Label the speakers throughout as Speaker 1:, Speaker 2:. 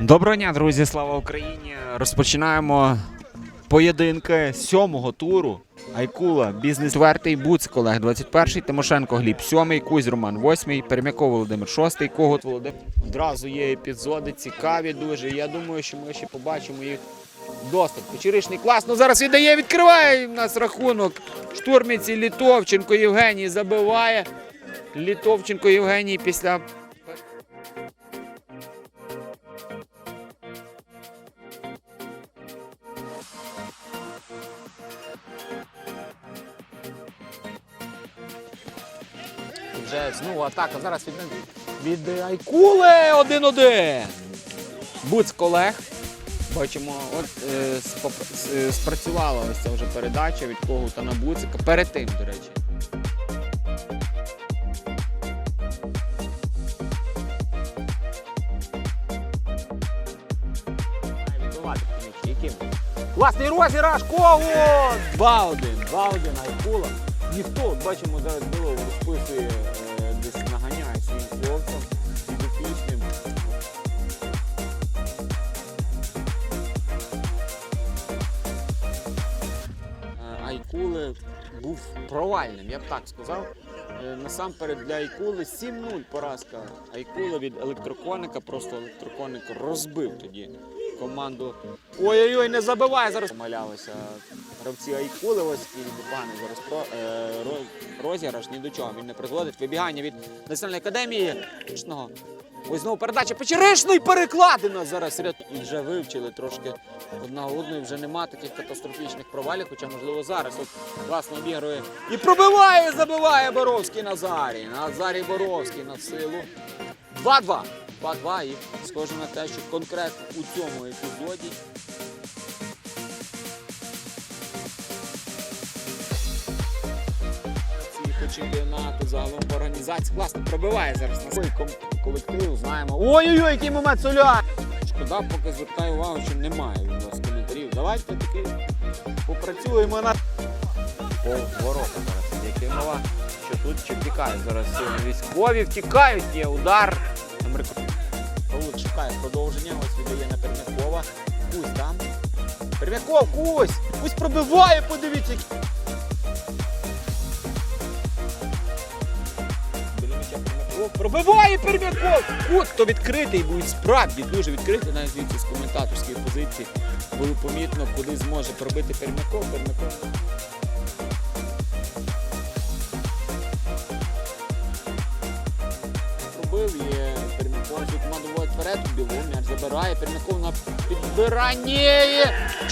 Speaker 1: Доброго дня, друзі! Слава Україні! Розпочинаємо поєдинки сьомого туру. Айкула, бізнес четвертий, Буцик Олег 21, Тимошенко Гліб, сьомий, Кузь Роман, восьмий, Пермяков Володимир, шостий, Когут Володимир. Одразу є епізоди цікаві дуже. Я думаю, що ми ще побачимо їх доступ. Печеричний клас. Ну зараз віддає, відкриває в нас рахунок. Штурміці Літовченко Євгеній забиває. Літовченко Євгеній після Вже знову атака. Зараз від, від Айкули 1-1. Буц колег. Бачимо, от е, е, спрацювала ось ця вже передача від Когута на Буцика. Перед тим, до речі. Яким? Класний розіграш! Когут! 2-1. 2-1 Айкула. Ніхто, бачимо, зараз Білов розписує, е, десь наганяє своїм хлопцям підопічним. Е, Айкули був провальним, я б так сказав. Е, Насамперед для Айкули 7-0 поразка. Айкула від електроконика, просто електроконик розбив тоді команду. Ой-ой-ой, не забиває зараз. Помилялися гравці Айкули, ось і пане зараз про е, розіграш ні до чого. Він не призводить. Вибігання від Національної академії. Ось знову передача Печеришної перекладина зараз. І вже вивчили трошки одна одної. Вже нема таких катастрофічних провалів, хоча можливо зараз от класно обігрує. І пробиває, забиває Боровський Назарій. Назарій Боровський на силу. 2-2. 2-2 і схоже на те, що конкретно у цьому епізоді чемпіонату, загалом по організації. Класно пробиває зараз на свій колектив. Знаємо. Ой-ой-ой, який момент соля! Шкода, поки звертаю увагу, що немає від нас коментарів. Давайте таки попрацюємо на по ворота зараз. Якимова, що тут чи втікають зараз сильно військові, втікають, є удар. Павлик шукає продовження, ось віддає на Пермякова. Кусь там. Пермяков, Кусь! Кусь пробиває, подивіться. Пробиває Пермяков! Кут, то відкритий був справді дуже відкритий, навіть звідси з коментаторської позиції. Було помітно, куди зможе пробити Пермяков. Пермяков пробив є Пермяков. Команда вводить вперед, білу м'яч забирає. Пермяков на підбиранні.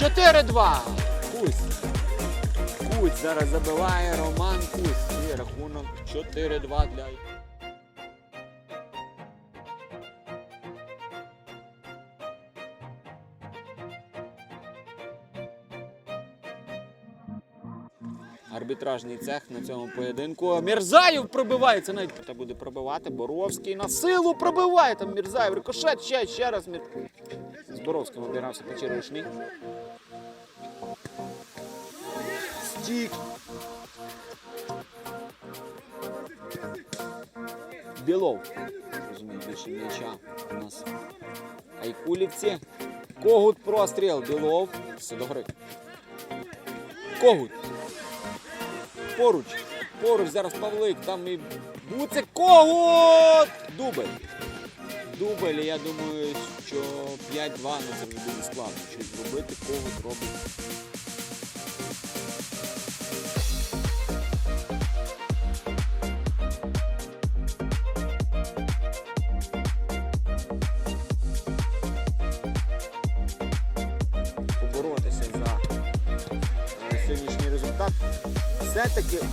Speaker 1: 4-2. Кусь. Кусь зараз забиває Роман Кусь. І рахунок 4-2 для. Арбітражний цех на цьому поєдинку. Мірзаєв пробивається навіть та буде пробивати. Боровський на силу пробиває. Там Мірзаєв. Рикошет ще, ще раз. Мір... З Боровським обігрався Печеришний. Стік. Білов. Розумію, більше м'яча у нас. Айкулівці. Когут простріл. Білов. Все до гри. Когут. Поруч. Поруч зараз Павлик. Там і Буцик. Кого? Дубель. Дубель, я думаю, що 5-2 на це буде складно. Щось зробити, кого робить. Все-таки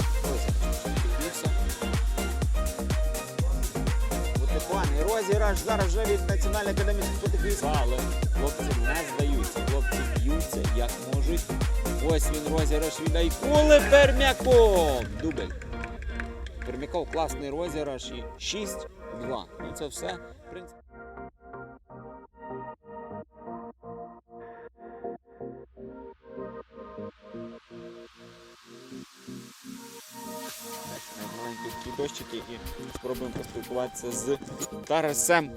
Speaker 1: непоганий розіграш зараз вже від Національної академії спортивістів. Але хлопці не здаються, хлопці б'ються як можуть. Ось він розіграш від Айкули Пермяков. Дубль. Пермяков класний розіграш і 6-2. Ну це все. В принципі. Такі дощики і спробуємо поспілкуватися з Тарасем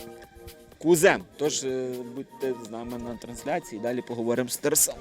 Speaker 1: кузем. Тож е, будьте з нами на трансляції, далі поговоримо з Тарасом.